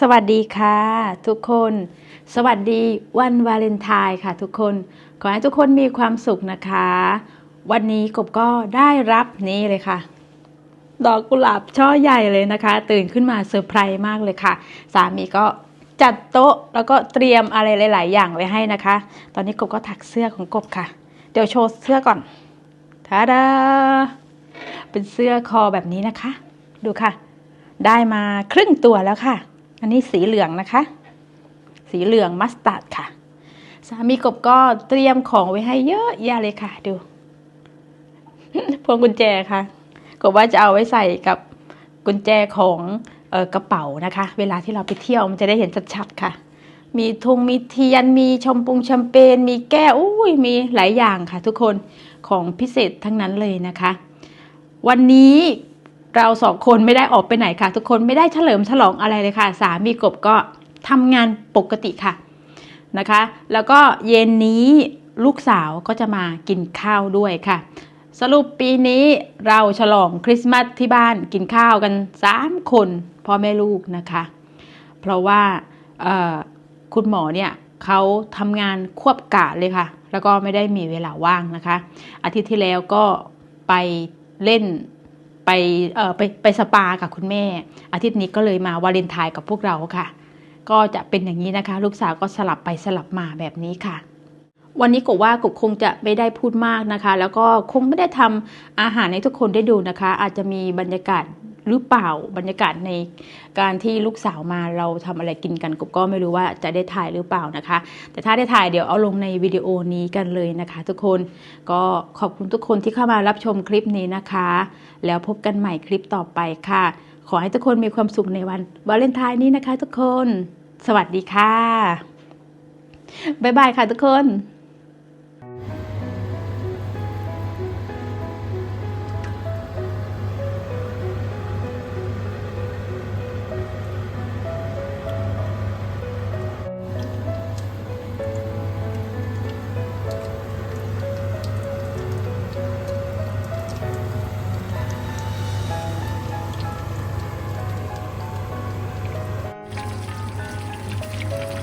สวัสดีค่ะทุกคน สวัสดีวันวาเลนไทน์ค่ะทุกคน ขอให้ทุกคนมีความสุขนะคะ วันนี้กบก็ได้รับนี่เลยค่ะ ดอกกุหลาบช่อใหญ่เลยนะคะ ตื่นขึ้นมาเซอร์ไพรส์มากเลยค่ะ สามีก็จัดโต๊ะแล้วก็เตรียมอะไรหลาย ๆ อย่างไว้ให้นะคะ ตอนนี้กบก็ถักเสื้อของกบค่ะ เดี๋ยวโชว์เสื้อก่อนทาดาเป็นเสื้อคอแบบนี้นะคะ ดูค่ะ ได้มาครึ่งตัวแล้วค่ะ อันนี้สีเหลืองนะคะ สีเหลืองมัสตาร์ดค่ะ สามีกบก็เตรียมของไว้ให้เยอะแยะเลยค่ะ ดูพวงกุญแจค่ะกบว่าจะเอาไว้ใส่กับกุญแจของออกระเป๋านะคะ เวลาที่เราไปเที่ยวมันจะได้เห็นชัดๆค่ะ มีธงมีเทียน มีชมปุงแชมเปญมีแก้วอุ้ยมีหลายอย่างค่ะ ทุกคนของพิเศษทั้งนั้นเลยนะคะ วันนี้ เราสองคนไม่ได้ออกไปไหนค่ะ ทุกคนไม่ได้เฉลิมฉลองอะไรเลยค่ะ สามีกบก็ทำงานปกติค่ะนะคะ แล้วก็เย็นนี้ลูกสาวก็จะมากินข้าวด้วยค่ะ สรุปปีนี้เราฉลองคริสต์มาสที่บ้านกินข้าวกัน 3 คนพ่อแม่ลูกนะคะ เพราะว่าคุณหมอเนี่ยเขาทำงานควบกะเลยค่ะ แล้วก็ไม่ได้มีเวลาว่างนะคะ อาทิตย์ที่แล้วก็ไปเล่น ไปเอ่อไปไปสปากับคุณแม่ อาทิตย์นี้ก็เลยมาวาเลนไทน์กับพวกเราค่ะ ก็จะเป็นอย่างนี้นะคะ ลูกสาวก็สลับไปสลับมาแบบนี้ค่ะ วันนี้กบว่ากบคงจะไม่ได้พูดมากนะคะ แล้วก็คงไม่ได้ทำอาหารให้ทุกคนได้ดูนะคะ อาจจะมีบรรยากาศ หรือเปล่าบรรยากาศในการที่ลูกสาวมาเราทำอะไรกินกันกบก็ไม่รู้ว่าจะได้ถ่ายหรือเปล่านะคะ แต่ถ้าได้ถ่ายเดี๋ยวเอาลงในวิดีโอนี้กันเลยนะคะ ทุกคนก็ขอบคุณทุกคนที่เข้ามารับชมคลิปนี้นะคะ แล้วพบกันใหม่คลิปต่อไปค่ะ ขอให้ทุกคนมีความสุขในวันวาเลนไทน์นี้นะคะ ทุกคน สวัสดีค่ะบ๊ายบายค่ะทุกคน